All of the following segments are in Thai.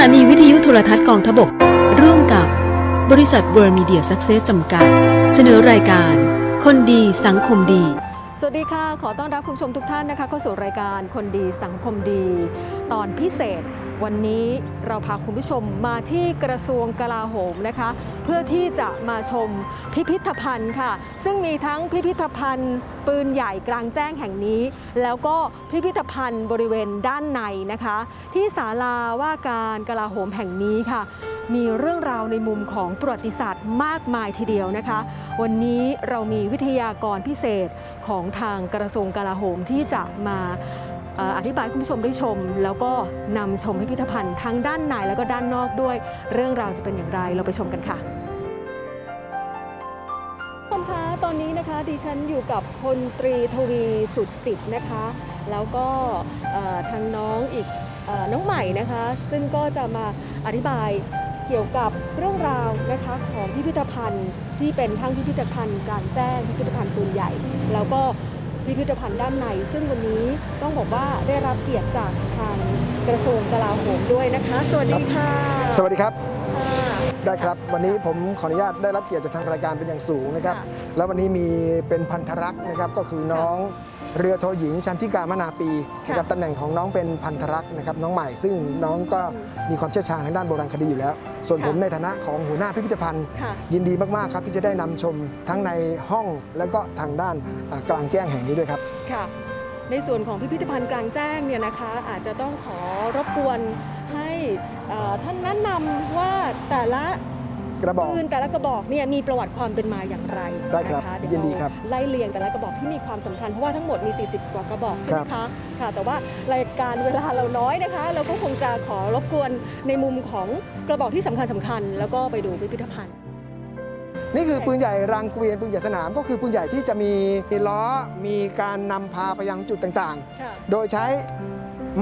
ถานีวิทยุโทรทัศน์กองทบก ร่วมกับบริษัทเวิร์มีเดียซักเซสจำกัด เสนอรายการ คนดีสังคมดี สวัสดีค่ะ ขอต้อนรับคุณผู้ชมทุกท่านนะคะเข้าสู่รายการคนดีสังคมดี ตอนพิเศษ วันนี้เราพาคุณผู้ชมมาที่กระทรวงกลาโหมนะคะ เพื่อที่จะมาชมพิพิธภัณฑ์ค่ะ ซึ่งมีทั้งพิพิธภัณฑ์ ปืนใหญ่กลางแจ้งแห่งนี้ แล้วก็พิพิธภัณฑ์บริเวณด้านในนะคะ ที่ศาลาว่าการกลาโหมแห่งนี้ค่ะมีเรื่องราวในมุมของประวัติศาสตร์มากมายทีเดียวนะคะ วันนี้เรามีวิทยากรพิเศษของทางกระทรวงกลาโหมที่จะมาอธิบายคุณผู้ชมได้ชม แล้วก็นำชมพิพิธภัณฑ์ทั้งด้านในแล้วก็ด้านนอกด้วย เรื่องราวจะเป็นอย่างไรเราไปชมกันค่ะผู้ชมคะตอนนี้นะคะดิฉันอยู่กับพลตรีทวีสุดจิตนะคะ แล้วก็ทางน้องอีกอน้องใหม่นะคะ ซึ่งก็จะมาอธิบาย เกี่ยวกับเรื่องราวนะคะของพิพิธภัณฑ์ที่เป็นทั้งพิพิธภัณฑ์การแจ้งพิพิธภัณฑ์ปืนใหญ่ แล้วก็พิพิธภัณฑ์ด้านใน ซึ่งวันนี้ต้องบอกว่าได้รับเกียรติจากทางกระทรวงกลาโหมด้วยนะคะ สวัสดีค่ะ สวัสดีครับ ได้ครับ วันนี้ผมขออนุญาตได้รับเกียรติจากทางรายการเป็นอย่างสูงนะครับค่ะแล้ววันนี้มีเป็นพันธรักษ์นะครับก็คือน้องเรือโทหญิงชันทิกามนาปีนะครับค่ะตำแหน่งของน้องเป็นพันธรักษ์นะครับน้องใหม่ซึ่งน้องก็มีความเชี่ยวชาญทางด้านโบราณคดีอยู่แล้ว ส่วนค่ะผมในฐานะของหัวหน้าพิพิธภัณฑ์ค่ะยินดีมากๆครับที่จะได้นำชมทั้งในห้องแล้วก็ทางด้านอ่ากลางแจ้งแห่งนี้ด้วยครับค่ะ ในส่วนของพิพิธภัณฑ์กลางแจ้งเนี่ยนะคะอาจจะต้องขอรบกวนให้เอ่อท่านแนะนำว่าแต่ละกระบอกปืนแต่ละกระบอกเนี่ยมีประวัติความเป็นมาอย่างไรได้ครับนะะเวยินดีครับไล่เรียงแต่ละกระบอกที่มีความสำคัญเพราะว่าทั้งหมดมี 40 กว่ากระบอกใช่ไหมครัคะบค่ะแต่ว่ารายการเวลาเราน้อยนะคะ เราก็คงจะขอรบกวนในมุมของกระบอกที่สำคัญสคัญๆแล้วก็ไปดูพิพิธภัณฑ์ นี่คือปืนใหญ่รางเกวียนปืนใหญ่สนามก็คือปืนใหญ่ที่จะมีล้อมีการนำพาไปยังจุดต่างๆค่ะโดยใช้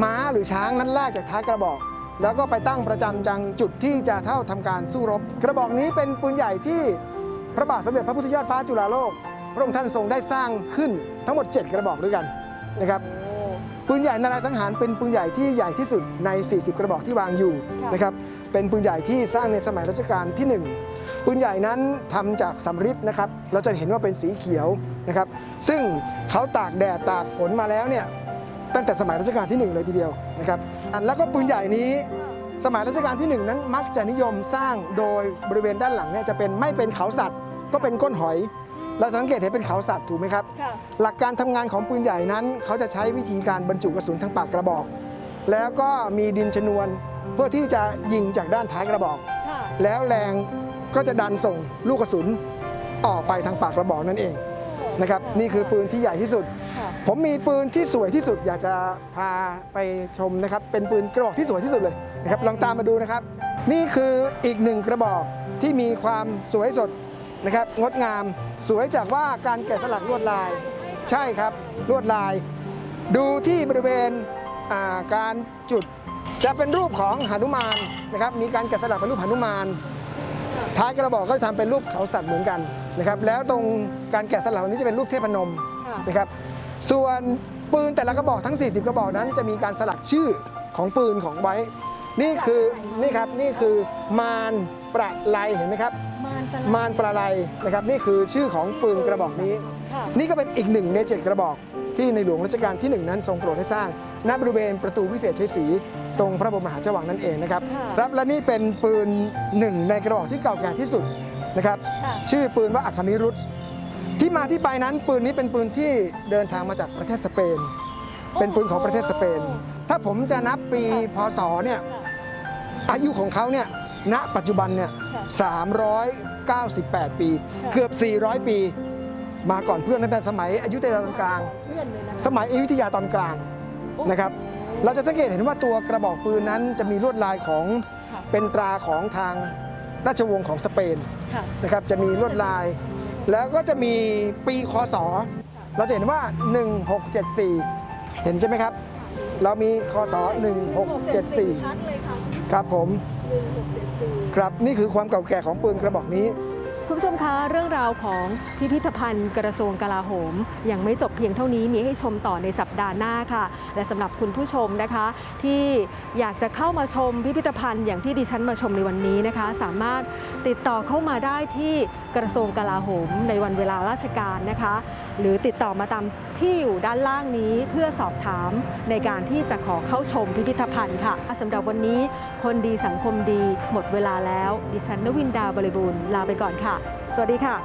ม้าหรือช้างนั้นลากจากท้ายกระบอก แล้วก็ไปตั้งประจำจังจุดที่จะเท่าทำการสู้รบ กระบอกนี้เป็นปืนใหญ่ที่พระบาทสมเด็จพระพุทธยอดฟ้าจุฬาโลก พระองค์ท่านทรงได้สร้างขึ้นทั้งหมด 7 กระบอกด้วยกันนะครับโอ้ปืนใหญ่นารายณ์สังหารเป็นปืนใหญ่ที่ใหญ่ที่สุดใน 40 กระบอกที่วางอยู่ค่ะนะครับ เป็นปืนใหญ่ที่สร้างในสมัยรัชกาลที่หนึ่งปืนใหญ่นั้นทำจากสำริดนะครับ เราจะเห็นว่าเป็นสีเขียวนะครับ ซึ่งเขาตากแดดตากฝนมาแล้วเนี่ยตั้งแต่สมัยรัชกาลที่หนึ่งเลยทีเดียวนะครับอันแล้วก็ปืนใหญ่นี้สมัยรัชกาลที่หนึ่งนั้นมักจะนิยมสร้างโดยบริเวณด้านหลังเนี่ยจะเป็นไม่เป็นเขาสัตว์ ก็เป็นก้นหอย เราสังเกตเห็นเป็นเขาสัตว์ถูกไหมครับค่ะหลักการทำงานของปืนใหญ่นั้น เขาจะใช้วิธีการบรรจุกระสุนทางปากกระบอก แล้วก็มีดินชนวน เพื่อที่จะยิงจากด้านท้ายกระบอกค่ะแล้วแรงก็จะดันส่งลูกกระสุนออกไปทางปากกระบอกนั่นเองนะครับนี่คือปืนที่ใหญ่ที่สุดค่ะผมมีปืนที่สวยที่สุด อยากจะพาไปชมนะครับ เป็นปืนกระบอกที่สวยที่สุดเลยนะครับลองตามมาดูนะครับ นี่คืออีกหนึ่งกระบอกที่มีความสวยสดนะครับงดงามสวยจากว่าการแกะสลักลวดลาย ใช่ครับลวดลาย ดูที่บริเวณอ่าการจุด จะเป็นรูปของหนุมานนะครับ มีการแกะสลักเป็นรูปหนุมาน ท้ายกระบอกก็จะทำเป็นรูปเขาสัตว์เหมือนกันนะครับ แล้วตรงการแกะสลักนี้จะเป็นรูปเทพนมค่ะนะครับ ส่วนปืนแต่ละกระบอกทั้ง 40 กระบอกนั้น จะมีการสลักชื่อของปืนของไว้ นี่คือนี่ครับนี่คือมารประไลเห็นไหมครับ มานตะมารประไลนะครับนี่คือชื่อของปืนกระบอกนี้ค่ะนี่ก็เป็นอีกหนึ่งในเจ็ดกระบอก ที่ในหลวงรัชกาลที่หนึ่งนั้นทรงโปรดให้สร้าง ณบริเวณประตูวิเศษชัยศรีตรงพระบรมมหาราชวังนั่นเองนะครับค่ะครับและนี่เป็นปืนหนึ่งในกระบอกที่เก่าแก่ที่สุดนะครับค่ะชื่อปืนว่าอัคคณิรุธที่มาที่ไปนั้นปืนนี้เป็นปืนที่เดินทางมาจากประเทศสเปน เป็นปืนของประเทศสเปน ถ้าผมจะนับปีพศเนี่ยอายุของเขาเนี่ยณปัจจุบันเนี่ยค่ะ398 ปีค่ะเกือบ 400 ปี มาก่อนเพื่อนตั้งแต่สมัยอยุธยาตอนกลางเลื่อนเลยนะคะสมัยอยุธยาตอนกลางนะครับ เราจะสังเกตเห็นว่าตัวกระบอกปืนนั้นจะมีลวดลายของค่ะเป็นตราของทางราชวงศ์ของสเปนค่ะนะครับ จะมีลวดลาย แล้วก็จะมีปีคศ เราจะเห็นว่า 1674 เห็นใช่ไหมครับ เรามีคศ 1674 ชัดเลยค่ะครับผม1674ครับนี่คือความเก่าแก่ของปืนกระบอกนี้ คุณผู้ชมคะเรื่องราวของพิพิธภัณฑ์กระทรวงกลาโหม ยังไม่จบเพียงเท่านี้มีให้ชมต่อในสัปดาห์หน้าค่ะ และสำหรับคุณผู้ชมนะคะ ที่อยากจะเข้ามาชมพิพิธภัณฑ์อย่างที่ดิฉันมาชมในวันนี้นะคะ สามารถติดต่อเข้ามาได้ที่กระทรวงกลาโหม ในวันเวลาราชการนะคะ หรือติดต่อมาตามที่อยู่ด้านล่างนี้เพื่อสอบถามในการที่จะขอเข้าชมพิพิธภัณฑ์ค่ะสำหรับวันนี้คนดีสังคมดีหมดเวลาแล้ว ดิฉันนวินดาบริบูรณ์ลาไปก่อนค่ะ สวัสดีค่ะ